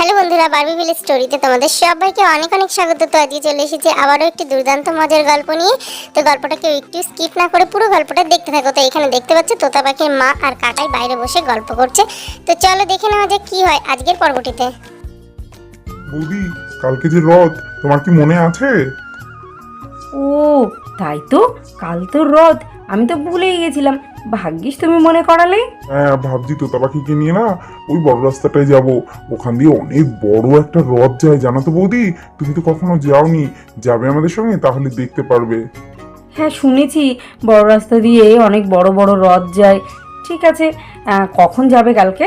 Hello বন্ধুরা Barbie ভিল স্টোরিতে তোমাদের সবাইকে অনেক অনেক স্বাগত। তো আজকে চলে এসেছে আবারও একটি দুর্দান্ত মজার গল্প নিয়ে। তো গল্পটা কেউ একটু স্কিপ না করে পুরো গল্পটা দেখতে থাকো। তো এখানে দেখতে পাচ্ছ তোতা পাখির মা আর কাকাই বাইরে বসে গল্প করছে। তো চলো দেখে নেওয়া যাক কি হয় আজকের পর্বটিতে। বৌদি কালকে যে রথ তোমার কি মনে আছে? ও তাই তো? কাল তো রথ আমি তো ভুলেই গেছিলাম। ভাগ্যিস তুমি মনে করালে। হ্যাঁ ভাবছি তো পাখিকে নিয়ে না ওই বড় রাস্তাটায় যাব। ওখান দিয়ে অনেক বড় একটা রথ যায় জানো তো বৌদি? তুমি তো কখনো যাওনি। যাবে আমাদের সঙ্গে তাহলে দেখতে পারবে। হ্যাঁ শুনেছি বড় রাস্তা দিয়ে অনেক বড় বড় রথ যায়। ঠিক আছে কখন যাবে কালকে?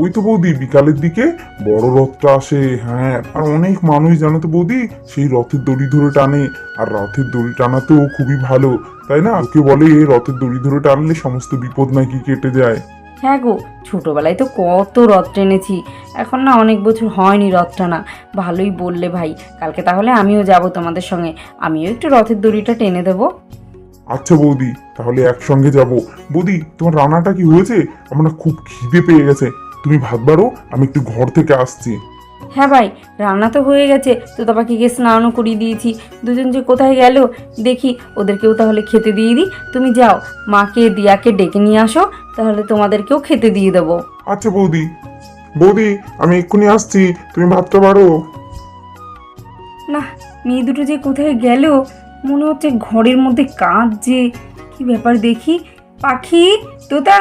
ওই তো বৌদি বিকালের দিকে বড় রথটা আসে। হ্যাঁ আর অনেক মানুষ জানো তো বৌদি সেই রথের দড়ি ধরে টানে। আর রথের দড়ি টানা তো খুবই ভালো তাই না? ওকে বলে রথের দড়ি ধরে টানলে সমস্ত বিপদ নাকি কেটে যায়। হ্যাঁ গো ছোটোবেলায় তো কত রথ টেনেছি। এখন না অনেক বছর হয়নি রথ টানা। ভালোই বললে ভাই কালকে তাহলে আমিও যাব তোমাদের সঙ্গে। আমিও একটু রথের দড়িটা টেনে দেবো। আচ্ছা বৌদি তাহলে একসঙ্গে যাব। বৌদি তোমার রান্নাটা কি হয়েছে? আমার খুব খিদে পেয়ে গেছে। তুমি ভাত বাড়ো আমি একটু ঘর থেকে আসছি। হ্যাঁ ভাই রান্না তো হয়ে গেছে তো পাখিকে স্নানও করিয়ে দিয়েছি। দুজন যে কোথায় গেল দেখি ওদেরকেও তাহলে খেতে দিয়ে দিই। তুমি যাও মাকে দিয়াকে ডেকে নিয়ে আসো তাহলে তোমাদেরকেও খেতে দিয়ে দেবো। আচ্ছা বৌদি বৌদি আমি এক্ষুনি আসছি তুমি ভাতটা বাড়ো। না মেয়ে দুটো যে কোথায় গেল মনে হচ্ছে ঘরের মধ্যে যে কি ব্যাপার দেখি? পাখি তোতা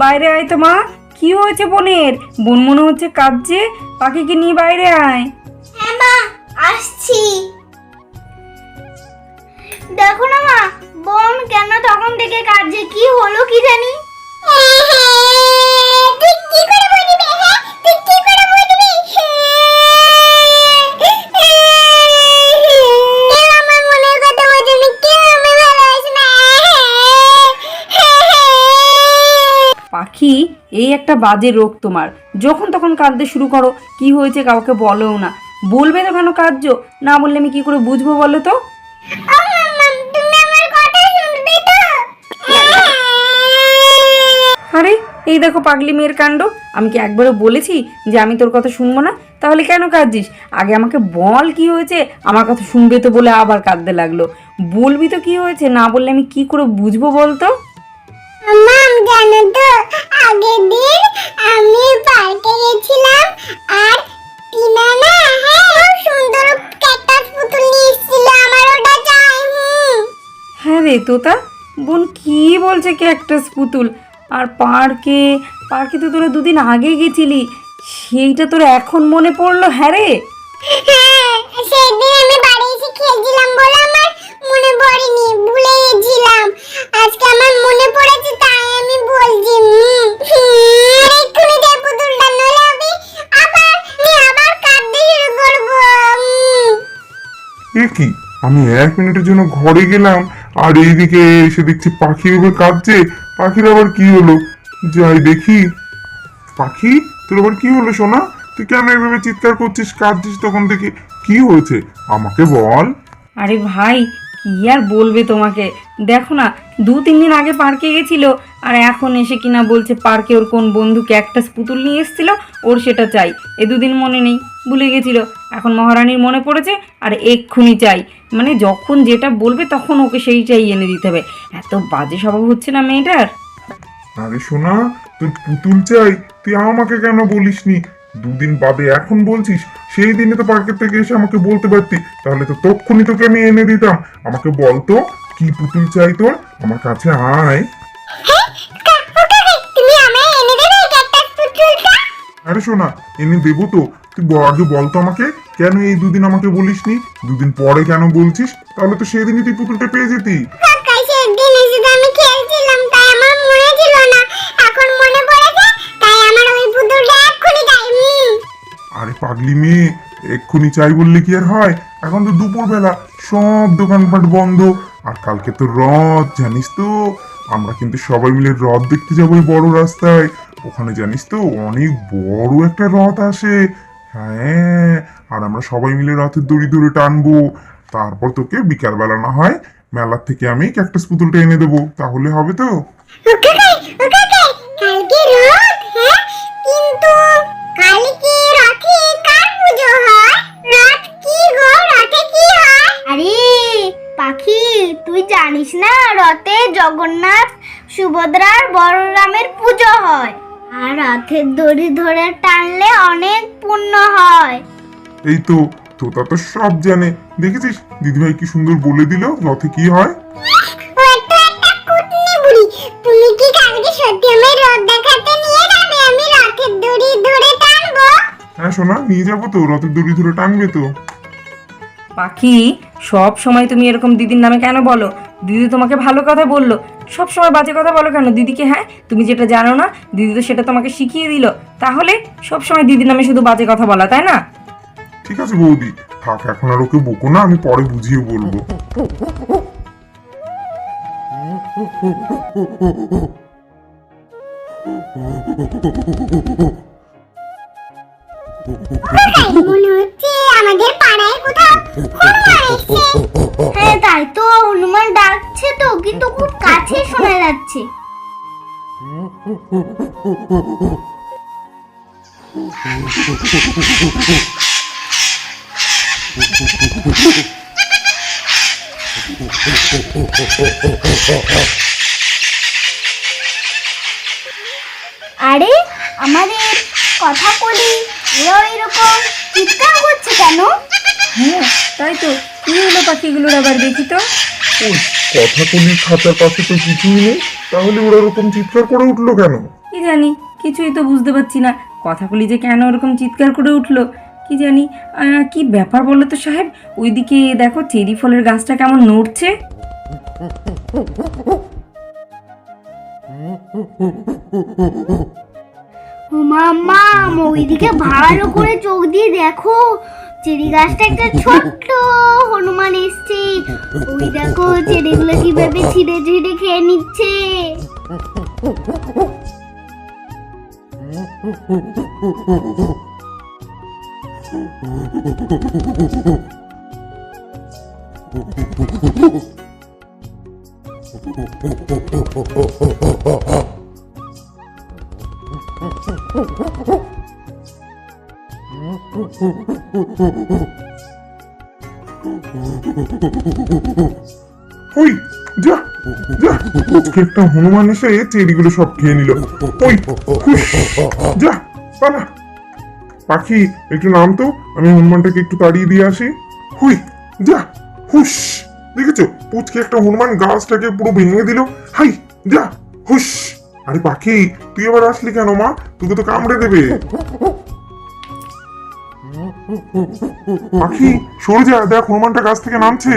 বাইরে আয় তো মা। কি হয়েছে বোনের? বোন মনে হচ্ছে কাঁদছে, পাখিকে নিয়ে বাইরে আয়। হ্যাঁ মা, আসছি। দেখো না মা, বোন কেন তখন থেকে কাঁদছে? কি হলো কি জানি? এই একটা বাজে রোগ তোমার। যখন তখন কাঁদতে শুরু করো, কি হয়েছে কাউকে বলেও না। বলবে তো কেন কাঁদছো? না বললে আমি কি করে বুঝব বলো তো? আরে, এই দেখো পাগলি মেয়ের কাণ্ড। আমি কি একবারও বলেছি যে আমি তোর কথা শুনব না? তাহলে কেন কাঁদছিস? আগে আমাকে বল কি হয়েছে, আমার কথা শুনবে তো বলে আবার কাঁদতে লাগল। বলবি তো কি হয়েছে, না বললে আমি কি করে বুঝব বলতো? মাম জানো তো? আগের দিন আমি পার্কে গেছিলাম আর টিনা না হ্যাঁ খুব সুন্দর ক্যাকটাস পুতুল নিয়ে এসেছিল আমার ওটা চাই হ্যাঁ রে তোতা বোন কি বলছে কি একটা পুতুল? আর পার্কে পার্কে তো তোরা দুদিন আগে গেছিলি সেইটা তোর এখন মনে পড়ল হ্যাঁ রে? হ্যাঁ সেদিন আমি বাড়ি এসে খেলছিলাম বলে আমার মনে পড়েনি ভুলে গেছিলাম। আজকে আমার মনে এ কি? আমি এক মিনিটের জন্য ঘরে গেলাম, আর এইদিকে এসে দেখছি পাখি উঠে কাঁদছে। পাখির আবার কি হলো? যাই দেখি। পাখি? তোর আবার কি হলো সোনা? তুই কেন এভাবে চিৎকার করছিস, কাঁদছিস তখন থেকে কি হয়েছে? আমাকে বল। আরে ভাই, কি আর বলবে তোমাকে? দেখো না, দু তিন দিন আগে পার্কে গেছিল, আর এখন এসে কিনা বলছে পার্কে ওর কোন বন্ধুকে একটা পুতুল নিয়ে এসেছিল, ওর সেটা চাই। এ দুদিন মনে নেই, ভুলে গেছিল। এখন মহারানীর মনে পড়েছে আর এক্ষুনি চাই। মানে যখন যেটা বলবে তখন ওকে সেইটাই এনে দিতে হবে। এত বাজে স্বভাব হচ্ছে না মেয়েটার? আরে সোনা তোর পুতুল চাই তুই আমাকে কেন বলিসনি? দুদিন বাদে এখন বলছিস সেই দিনে তো পার্কের থেকে এসে আমাকে বলতে পারতি। তাহলে তো তক্ষুনি তোকে আমি এনে দিতাম। আমাকে বলতো কি পুতুল চাই তোর? আমার কাছে আয়। তুমি আমায় এনে দেবে ক্যাকটাস পুতুলটা? আরে শোনা এনে দেবো তো। তুই আগে বলতো আমাকে। কেন এই দুদিন আমাকে বলিসনি? দুদিন পরে কেন বলছিস? তাহলে তো সেদিনই তুই পুতুলটা পেয়ে যেতি। চাই আরে পাগলি মেয়ে এক্ষুনি চাই বললে কি আর হয়? এখন তো দুপুর বেলা সব দোকানপাট বন্ধ আর কালকে তো রথ জানিস তো? আমরা কিন্তু সবাই মিলে রথ দেখতে যাব ওই বড় রাস্তায়। ওখানে জানিস তো অনেক বড় একটা রথ আসে। হ্যাঁ আর আমরা সবাই মিলে রথের দড়ি ধরে টানবো। তারপর তোকে বিকালবেলা না হয় মেলার থেকে আমি ক্যাকটাস পুতুলটা এনে দেবো। তাহলে হবে তো? হ্যাঁ? পাখি, তুই জানিস না রথে জগন্নাথ, সুভদ্রার বলরামের পুজো হয়। আর রথের দড়ি ধরে টানলে অনেক পুণ্য হয়। এই তো তোতা তো সব জানে। দেখেছিস দিদিভাই কি সুন্দর বলে দিল রথে কি হয়? তুমি কি কালকে সত্যি আমায় রথ দেখাতে নিয়ে যাবে? আমি রথের দড়ি ধরে টানবো। হ্যাঁ সোনা নিয়ে যাব তো রথের দড়ি ধরে টানবে তো। পাখি সব সময় তুমি এরকম দিদির নামে কেন বলো? দিদি তোমাকে ভালো কথা বলল। সব সময় বাজে কথা বলো কেন? দিদিকে হ্যাঁ? তুমি যেটা জানো না দিদি তো সেটা তোমাকে শিখিয়ে দিল। তাহলে সব সময় দিদির নামে শুধু বাজে কথা বলা তাই না? ঠিক আছে বৌদি থাক এখন আর ওকে বকো না আমি পরে বুঝিয়ে বলব। মনে হচ্ছে আমাদের পাড়ায় কোথাও হ্যাঁ তাই তো হনুমান ডাকছে তো, কিন্তু খুব কাছে শোনা যাচ্ছে। আরে, আমাদের কথা বলি এও এরকম চিৎকার করছে কেন? হ্যাঁ তাই তো। কি হলো পাখিগুলোর আবার দেখি তো? ওই কথাকলির খাতার পাশে তো কিছুই নেই। তাহলে ওরা ওরকম চিৎকার করে উঠল কেন? কি জানি কিছুই তো বুঝতে পারছি না। কথাগুলি যে কেন ওরকম চিৎকার করে উঠল? কি জানি কি ব্যাপার বলো তো সাহেব? ওইদিকে দেখো চেরি ফলের গাছটা কেমন নড়ছে। মাম্মা ওইদিকে ভালো করে চোখ দিয়ে দেখো। চেরি গাছটা একটা ছোট্ট হনুমান এসছে। ওই দেখো চেরিগুলো কীভাবে ছিঁড়ে ছিঁড়ে খেয়ে নিচ্ছে। ওই, যা যা। একটা হনুমান এসে চেরিগুলো সব খেয়ে নিল। ওই যা, পালা। পাখি, একটু নাম তো আমি হনুমানটাকে একটু তাড়িয়ে দিয়ে আসি। হুই, যা হুস দেখেছ? পুচকে একটা হনুমান গাছটাকে পুরো ভেঙে দিল। হাই, যা হুস আরে পাখি, তুই এবার আসলি কেন মা? তোকে তো কামড়ে দেবে। পাখি সরে যা দেখ, হনুমানটা গাছ থেকে নামছে।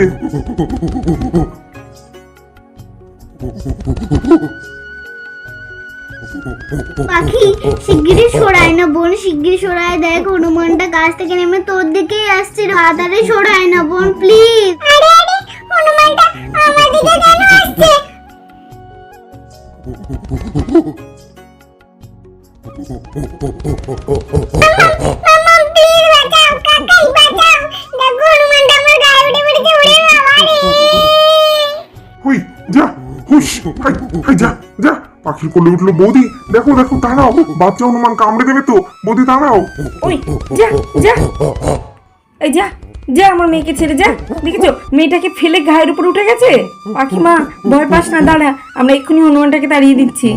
পাখি, শিগগিরই সরায় না বোন, শিগগিরই সরায়। দেখ, হনুমানটা গাছ থেকে নেমে তোর দিকেই আসছে তাড়াতাড়ি সরায় না বোন প্লিজ আরে আরে, হনুমানটা আমার দিকে কেন আসছে? মাম্মা যা যা। পাখির কোলে উঠল বৌদি। দেখো দেখো দাঁড়াও। বাচ্চা হনুমান কামড়ে দেবে তো। বৌদি দাঁড়াও। ওই যা যা। এই যা যা আমার মেয়েকে ছেড়ে যা। দেখেছ? মেয়েটাকে ফেলে ঘায়ের উপর উঠে গেছে? পাখি মা ভয় পাস না দাঁড়া। আমরা এক্ষুনি হনুমানটাকে তাড়িয়ে দিচ্ছি।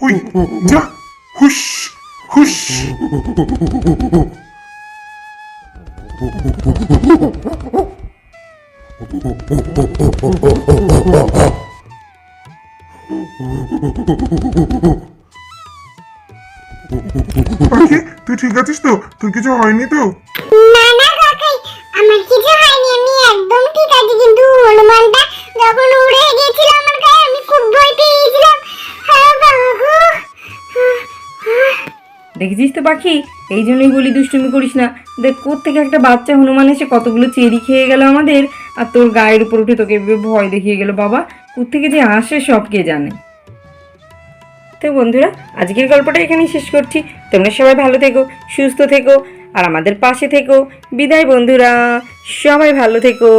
হুই যা হুস হুস তুই ঠিক আছিস তো? তোর কিছু হয়নি তো? আমার কিছু হয়নি আমি একদম ঠিক আছি কিন্তু হনুমানটা যখন উড়ে গেছিল দেখেছিস তো পাখি? এই জন্যই বলি দুষ্টুমি করিস না। দেখ থেকে একটা বাচ্চা হনুমান এসে কতগুলো চেরি খেয়ে গেল আমাদের, আর তোর গায়ের উপর উঠে তোকে ভয় দেখিয়ে গেল বাবা। থেকে যে আসে সব কে জানে। তো বন্ধুরা, আজকের গল্পটা এখানেই শেষ করছি। তোমরা সবাই ভালো থেকো, সুস্থ থেকো, আর আমাদের পাশে থেকো। বিদায় বন্ধুরা, সবাই ভালো থেকো।